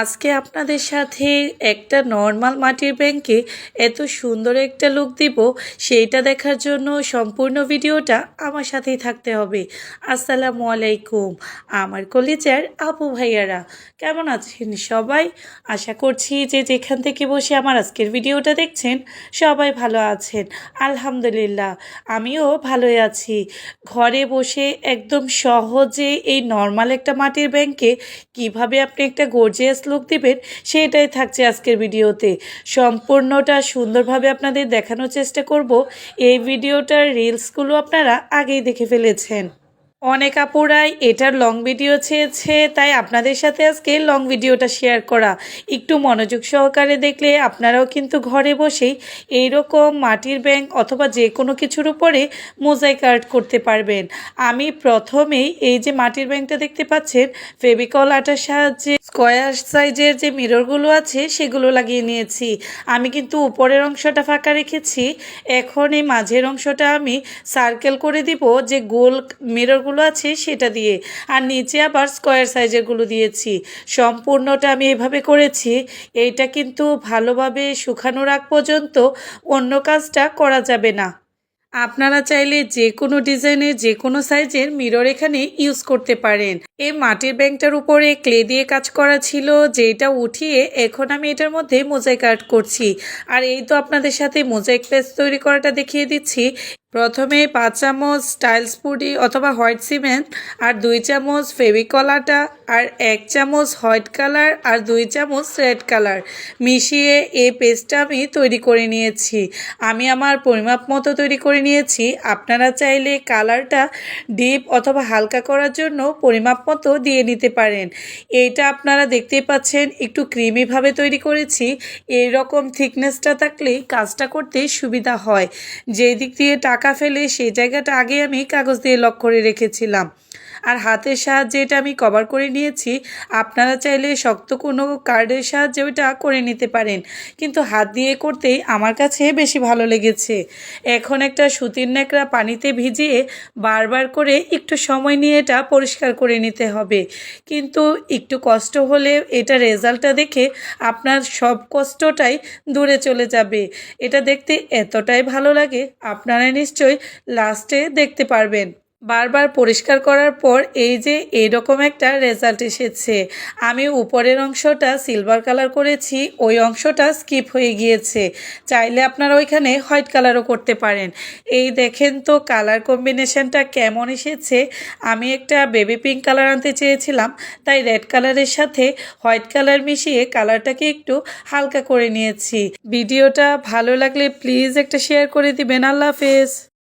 আজকে আপনাদের সাথে একটা নর্মাল মাটির ব্যাংকে এত সুন্দর একটা লুক দিব, সেইটা দেখার জন্য সম্পূর্ণ ভিডিওটা আমার সাথেই থাকতে হবে। আসসালামু আলাইকুম, আমার কলিজার আপু ভাইয়ারা, কেমন আছেন সবাই? আশা করছি যে যেখান থেকে বসে আমার আজকের ভিডিওটা দেখছেন, সবাই ভালো আছেন। আলহামদুলিল্লাহ, আমিও ভালোই আছি। ঘরে বসে একদম সহজে এই নর্মাল একটা মাটির ব্যাংকে কীভাবে আপনি একটা গর্জিয়াস লুক দেবেন, সেটাই থাকছে আজকের ভিডিওতে। সম্পূর্ণটা সুন্দরভাবে আপনাদের দেখানোর চেষ্টা করব। এই ভিডিওটার রিলসগুলো আপনারা আগেই দেখে ফেলেছেন। অনেক আপুরাই এটার লং ভিডিও চেয়েছে, তাই আপনাদের সাথে আজকে লং ভিডিওটা শেয়ার করা। একটু মনোযোগ সহকারে দেখলে আপনারাও কিন্তু ঘরে বসেই এইরকম মাটির ব্যাংক অথবা যে কোনো কিছুর উপরে মোজাইক আর্ট করতে পারবেন। আমি প্রথমেই এই যে মাটির ব্যাংকটা দেখতে পাচ্ছেন ফেবিকল আটার সাহায্যে স্কোয়ার সাইজের যে মিররগুলো আছে, সেগুলো লাগিয়ে নিয়েছি। আমি কিন্তু উপরের অংশটা ফাঁকা রেখেছি, এখন এই মাঝের অংশটা আমি সার্কেল করে দিব যে গোল মিররগুলো আছে সেটা দিয়ে। আর নিচে আবার স্কোয়ার সাইজেরগুলো দিয়েছি। সম্পূর্ণটা আমি এভাবে করেছি। এইটা কিন্তু ভালোভাবে শুকানোর আগ পর্যন্ত অন্য কাজটা করা যাবে না। আপনারা চাইলে যে কোনো ডিজাইনের যে কোনো সাইজের মিরর এখানে ইউজ করতে পারেন। এই মাটির ব্যাংকটার উপরে ক্লে দিয়ে কাজ করা ছিল যেটা উঠিয়ে এখন আমি এটার মধ্যে মোজাইক আর্ট করছি। আর এই তো আপনাদের সাথে মোজাইক পেস্ট তৈরি করাটা দেখিয়ে দিচ্ছি। প্রথমে পাঁচ চামচ টাইলস পুডি অথবা হোয়াইট সিমেন্ট, আর দুই চামচ ফেভিকল আটা, আর এক চামচ হোয়াইট কালার, আর দুই চামচ রেড কালার। মিশিয়ে এই পেস্টটা আমি তৈরি করে নিয়েছি। আমি আমার পরিমাপ মতো তৈরি করে নিয়েছি। আপনারা চাইলে কালারটা ডিপ অথবা হালকা করার জন্য পরিমাপ মতো দিয়ে নিতে পারেন। এইটা আপনারা দেখতেই পাচ্ছেন, একটু ক্রিমিভাবে তৈরি করেছি। এই রকম থিকনেসটা থাকলেই কাজটা করতে সুবিধা হয়। যেই দিক দিয়ে টাকা ফেলে সেই জায়গাটা আগে আমি কাগজ দিয়ে লক করে রেখেছিলাম। আর হাতের সাহায্যে এটা আমি কভার করে নিয়েছি। আপনারা চাইলে শক্ত কোনো কার্ডের সাহায্যে ওইটা করে নিতে পারেন। কিন্তু হাত দিয়ে করতেই আমার কাছে বেশি ভালো লেগেছে। এখন একটা সুতির ন্যাকড়া পানিতে ভিজিয়ে বারবার করে একটু সময় নিয়ে এটা পরিষ্কার করে নিতে হবে। কিন্তু একটু কষ্ট হলে এটা রেজাল্টটা দেখে আপনার সব কষ্টটাই দূরে চলে যাবে। এটা দেখতে এতটাই ভালো লাগে, আপনারা নিশ্চয়ই লাস্টে দেখতে পারবেন। বারবার পরিষ্কার করার পর এই যে এইরকম একটা রেজাল্ট এসেছে। আমি উপরের অংশটা সিলভার কালার করেছি, ওই অংশটা স্কিপ হয়ে গিয়েছে। চাইলে আপনারা ওইখানে হোয়াইট কালারও করতে পারেন। এই দেখেন তো কালার কম্বিনেশনটা কেমন এসেছে। আমি একটা বেবি পিঙ্ক কালার আনতে চেয়েছিলাম, তাই রেড কালারের সাথে হোয়াইট কালার মিশিয়ে কালারটাকে একটু হালকা করে নিয়েছি। ভিডিওটা ভালো লাগলে প্লিজ একটা শেয়ার করে দিবেন। আল্লাহ হাফেজ।